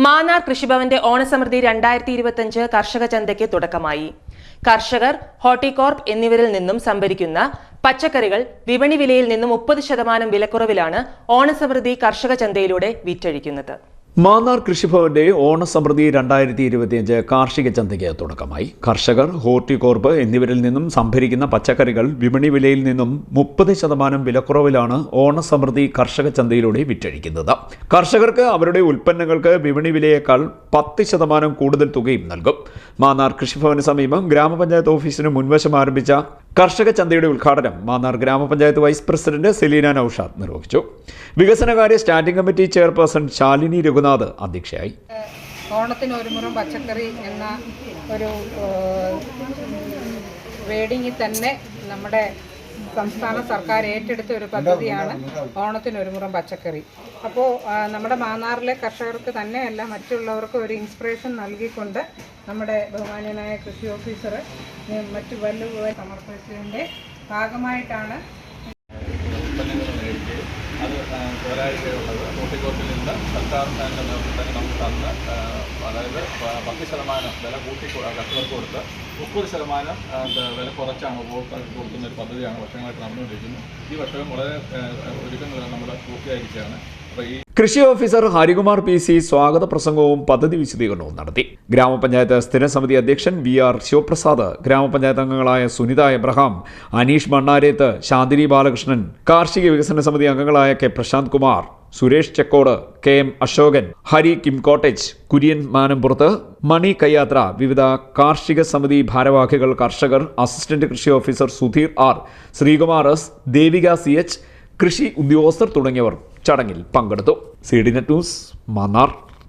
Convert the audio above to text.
മാന്നാർ കൃഷിഭവന്റെ ഓണസമൃദ്ധി രണ്ടായിരത്തി ഇരുപത്തിയഞ്ച് കർഷക ചന്തയ്ക്ക് തുടക്കമായി. കർഷകർ ഹോർട്ടികോർപ്പ് എന്നിവരിൽ നിന്നും സംഭരിക്കുന്ന പച്ചക്കറികൾ വിപണി വിലയിൽ നിന്നും മുപ്പത് ശതമാനം വിലക്കുറവിലാണ് ഓണസമൃദ്ധി കർഷക ചന്തയിലൂടെ വിറ്റഴിക്കുന്നത്. മാന്നാർ കൃഷിഭവന്റെ ഓണസമൃദ്ധി രണ്ടായിരത്തി ഇരുപത്തിയഞ്ച് കാർഷിക ചന്തയ്ക്ക് തുടക്കമായി. കർഷകർ ഹോർട്ടികോർപ്പ് എന്നിവരിൽ നിന്നും സംഭരിക്കുന്ന പച്ചക്കറികൾ വിപണി വിലയിൽ നിന്നും മുപ്പത് ശതമാനം വിലക്കുറവിലാണ് ഓണസമൃദ്ധി കർഷക ചന്തയിലൂടെ വിറ്റഴിക്കുന്നത്. കർഷകർക്ക് അവരുടെ ഉൽപ്പന്നങ്ങൾക്ക് വിപണി വിലയേക്കാൾ പത്ത് ശതമാനം കൂടുതൽ തുകയും നൽകും. മാന്നാർ കൃഷിഭവന് സമീപം ഗ്രാമപഞ്ചായത്ത് ഓഫീസിന് മുൻവശം ആരംഭിച്ച കർഷക ചന്തയുടെ ഉദ്ഘാടനം മാന്നാർ ഗ്രാമപഞ്ചായത്ത് വൈസ് പ്രസിഡന്റ് സെലീന നൌഷാദ് നിർവഹിച്ചു. വികസനകാര്യ standing committee chairperson Shalini Raghunath അധ്യക്ഷയായി. ഓണത്തിന് ഒരു മുറം പച്ചക്കറി എന്ന ഒരു വേഡിങ്ങിൽ തന്നെ നമ്മുടെ സംസ്ഥാന സർക്കാർ ഏറ്റെടുത്ത ഒരു പദ്ധതിയാണ് ഓണത്തിന് ഒരു മുറം പച്ചക്കറി അപ്പോൾ നമ്മുടെ മാന്നാറിലെ കർഷകർക്ക് തന്നെയല്ല മറ്റുള്ളവർക്ക് ഒരു ഇൻസ്പിറേഷൻ നൽകിക്കൊണ്ട് നമ്മുടെ ബഹുമാന്യനായ കൃഷി ഓഫീസർ മറ്റു വല്ലുകൾ സമർപ്പിച്ചതിന്റെ ഭാഗമായിട്ടാണ് അത് ഒരാഴ്ചയുള്ളത് പോരായ്മയുള്ളത് ഹോർട്ടിക്കോർപ്പിൽ നിന്ന് സർക്കാരിന്റെ നേതൃത്വത്തിൽ നമുക്ക് തന്ന് അതായത് പത്ത് ശതമാനം വില കൂട്ടി കർഷകർക്ക് കൊടുത്ത് മുപ്പത് ശതമാനം വില കുറച്ചാണ് ഉപഭോക്താക്കൾക്ക് കൊടുക്കുന്ന ഒരു പദ്ധതിയാണ് വർഷങ്ങളായിട്ട് നടന്നുകൊണ്ടിരിക്കുന്നത് ഈ വർഷം വളരെ ഒരുക്കങ്ങൾ നമ്മൾ പൂർത്തിയായിരിക്കുകയാണ്. കൃഷി ഓഫീസർ ഹരികുമാർ പി സി സ്വാഗത പ്രസംഗവും പദ്ധതി വിശദീകരണവും നടത്തി. ഗ്രാമപഞ്ചായത്ത് സ്ഥിരസമിതി അധ്യക്ഷൻ വി ആർ ശിവപ്രസാദ് ഗ്രാമപഞ്ചായത്ത് അംഗങ്ങളായ സുനിത എബ്രഹാം അനീഷ് മണ്ണാരേത്ത് ശാന്തിനി ബാലകൃഷ്ണൻ കാർഷിക വികസന സമിതി അംഗങ്ങളായ K Prashanth Kumar Suresh Chakkode K M Ashokan Hari Kim cottage Kurian Manampurath Mani Kayyathra വിവിധ കാർഷിക സമിതി ഭാരവാഹികൾ കർഷകർ അസിസ്റ്റന്റ് കൃഷി officer Sudheer R Sreekumar S Devika C H കൃഷി ഉദ്യോഗസ്ഥർ തുടങ്ങിയവർ ചടങ്ങിൽ പങ്കെടുത്തു. C D net news Mannar.